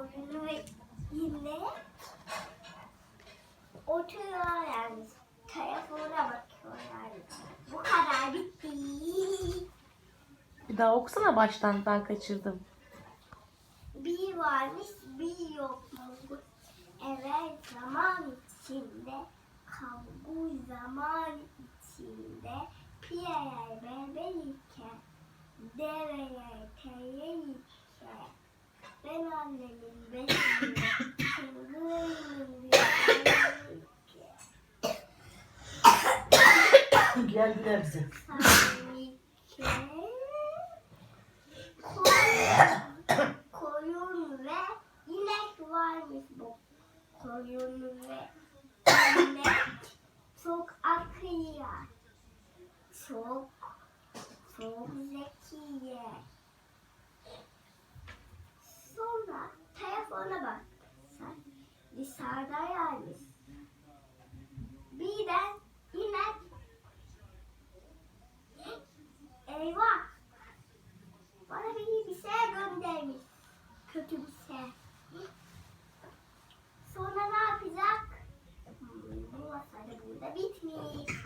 koyunu ve yine oturuyor yani. Telefona bakıyor yani. Bu kadar bitti. Bir daha okusana baştan ben kaçırdım. Bir varmış bir yokmuş. Evvel zaman içinde, kavgu zaman içinde, piyeler bebe iken, develer Geldiler bize. koyun, ve inek varmış bu. Koyun ve inek çok akıllı çok çok zekiye ona bak. Sen dışarıda yalnız. Birden inek. Eyvah. Bana beni bir şey göndermiş. Kötü bir şey. Sonra ne yapacak? Hmm, bu masada burada bitmiş.